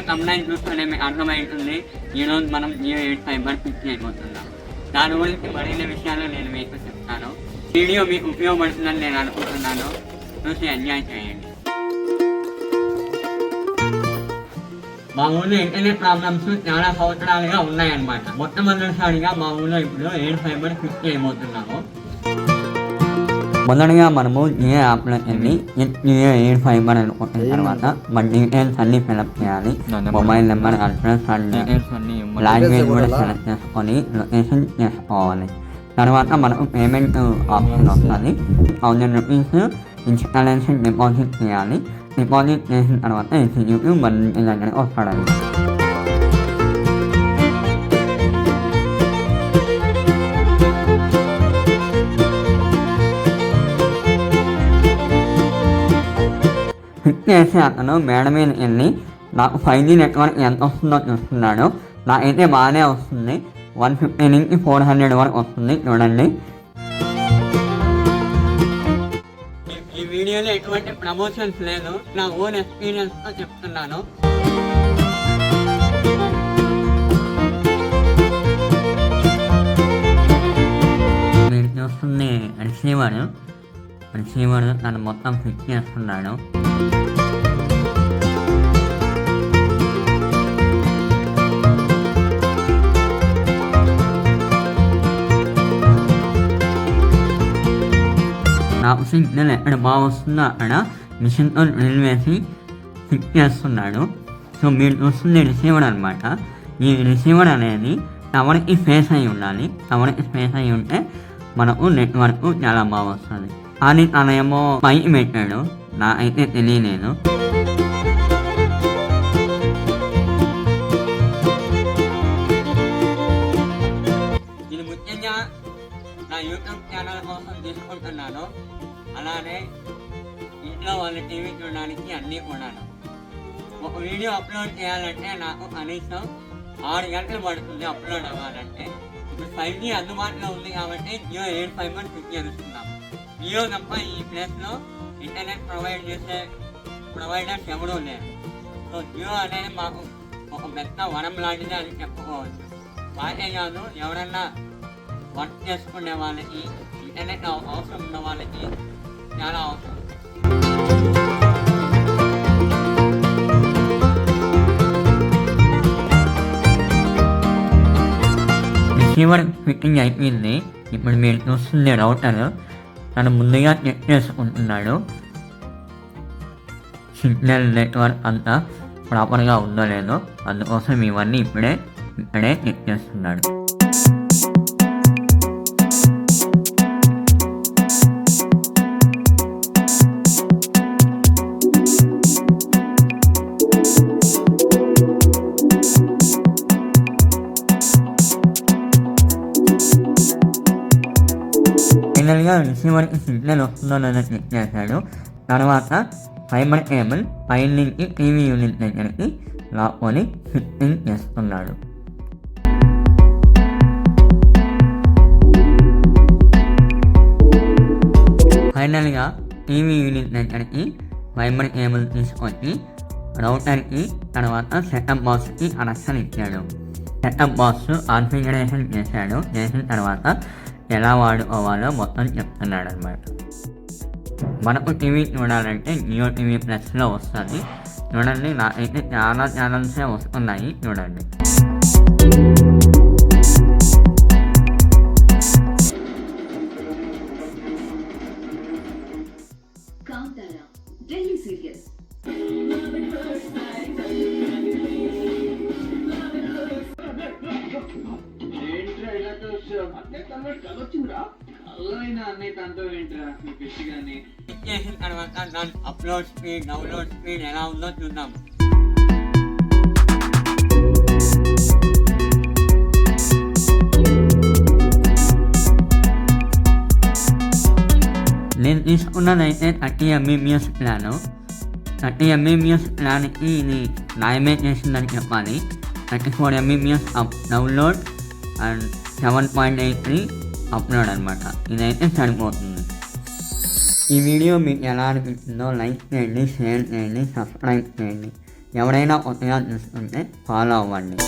తమ్లైన్ చూస్తూనే మీకు అర్థమవుతుంది ఈరోజు మనం జియో ఎయిట్ ఫైబర్ ఫిక్స్ అయిపోతున్నాం. దాని గురించి మరిన్ని విషయాలు నేను మీకు చెప్తాను. వీడియో మీకు ఉపయోగపడుతుందని నేను అనుకుంటున్నాను. చూసి ఎంజాయ్ చేయండి. మా ఊళ్ళో ఇంటర్నెట్ ప్రాబ్లమ్స్ చాలా సంవత్సరాలుగా ఉన్నాయన్నమాట. మొట్టమొదటిసారిగా మా ఊళ్ళో ఇప్పుడు ఎయిర్ ఫైబర్ ఫిక్స్ అయిపోతున్నాము. మొదటగా మనము జియో యాప్లో వెళ్ళి జియో ఎయిర్ ఫైబర్ అనుకుంటున్న తర్వాత మన డీటెయిల్స్ అన్ని ఫిలప్ చేయాలి? Mobile number address and language కూడా సెలెక్ట్ చేసుకొని లొకేషన్ చేసుకోవాలి. తర్వాత మనకు పేమెంట్ ఆప్షన్ వస్తుంది. థౌజండ్ రూపీస్ ఇన్స్టాలేషన్ డిపాజిట్ చేయాలి. డిపాజిట్ చేసిన తర్వాత ఎస్యూకి మన దగ్గరికి వస్తాడండి. హిట్ చేసి అతను మేడ మీద వెళ్ళి నాకు ఫైవ్ జీ నెట్వర్క్ ఎంత వస్తుందో చూస్తున్నాడు. నాకైతే బాగానే వస్తుంది. వన్ ఫిఫ్టీ నుంచి ఫోర్ హండ్రెడ్ వరకు వస్తుంది. చూడండి. ఈ వీడియోలో ఎటువంటి ప్రమోషన్స్ లేదు. నా ఓన్ ఎక్స్పీరియన్స్తో చెప్తున్నాను. మీరు చూస్తుంది. రిసీవర్ రిసీవర్ తను మొత్తం ఫిట్ చేస్తున్నాడు. నాకు సిగ్నల్ ఎక్కడ బాగా వస్తుందో అక్కడ మిషన్తో డ్రిల్ వేసి ఫిట్ చేస్తున్నాడు. సో మీరు చూస్తుంది రిసీవర్ అనమాట ఈ రిసీవర్ అనేది టవర్కి ఫేస్ అయి ఉండాలి. టవర్కి ఫేస్ అయి ఉంటే మనకు నెట్వర్క్ చాలా బాగా వస్తుంది. కానీ తనేమో పైకి పెట్టాడు. నా అయితే తెలియలేదు. అలానే ఇంట్లో వాళ్ళ టీవీ చూడడానికి అన్నీ కూడాను ఒక వీడియో అప్లోడ్ చేయాలంటే నాకు కనీసం ఆరు గంటలు పడుతుంది అప్లోడ్ అవ్వాలంటే. ఇప్పుడు ఫైవ్ జీ అందుబాటులో ఉంది కాబట్టి జియో ఎయిట్ ఫైబర్ ఫిఫ్టీ చేస్తున్నాం. జియో తప్ప ఈ ప్లేస్లో ఇంటర్నెట్ ప్రొవైడ్ చేసే ప్రొవైడర్స్ ఎవడూ లేరు. సో జియో అనేది మాకు ఒక పెద్ద వరం లాంటిది అని చెప్పుకోవచ్చు. వాటే కాదు ఎవరన్నా వర్క్ చేసుకునే వాళ్ళకి ఇంటర్నెట్ అవసరం ఉన్న వాళ్ళకి చాలా రిసీవర్ ఫిట్టింగ్ అయిపోయింది. ఇప్పుడు మీరు చూస్తుంది రౌటర్ తను ముందుగా చెక్ చేసుకుంటున్నాడు. సిగ్నల్ నెట్వర్క్ అంతా ప్రాపర్గా ఉందో లేదో అందుకోసం ఇవన్నీ ఇప్పుడే ఇక్కడే చెక్ చేస్తున్నాడు. ఫైనల్గా రిసీవర్కి సిగ్నల్ వస్తుందో చెక్ చేశాడు తర్వాత ఫైబర్ కేబుల్ పై నుంచి టీవీ యూనిట్ దగ్గరికి లాక్కొని ఫిట్టింగ్ చేస్తున్నాడు. ఫైనల్గా టీవీ యూనిట్ దగ్గరికి ఫైబర్ కేబుల్ తీసుకొచ్చి రౌటర్కి తర్వాత సెటప్ బాక్స్కి కనెక్షన్ ఇచ్చాడు. సెటప్ బాక్స్ కాన్ఫిగరేషన్ చేశాడు. చేసిన తర్వాత ఎలా వాడుకోవాలో మొత్తం చెప్తున్నాడు అనమాట మనకు టీవీ చూడాలంటే జియో టీవీ ప్లస్లో వస్తుంది. చూడండి నాకైతే చాలా ఛానల్సే వస్తున్నాయి చూడండి. చూసావు అన్నయ్య ఏంట్రా పిచ్చి కానీ చేసిన తర్వాత దాని అప్లోడ్ స్పీడ్ డౌన్లోడ్ స్పీడ్ ఎలా ఉందో చూద్దాం. నేను తీసుకున్నదైతే thirty Mbps plan. Thirty Mbps ప్లాన్కి ఇది న్యాయమే చేసిందని చెప్పాలి. Thirty four Mbps up download and seven point eight three upload అనమాట ఇదైతే సరిపోతుంది. ఈ వీడియో మీకు ఎలా అనిపించిందో లైక్ చేయండి షేర్ చేయండి సబ్స్క్రైబ్ చేయండి. ఎవరైనా కొత్తగా చూసుకుంటే ఫాలో అవ్వండి.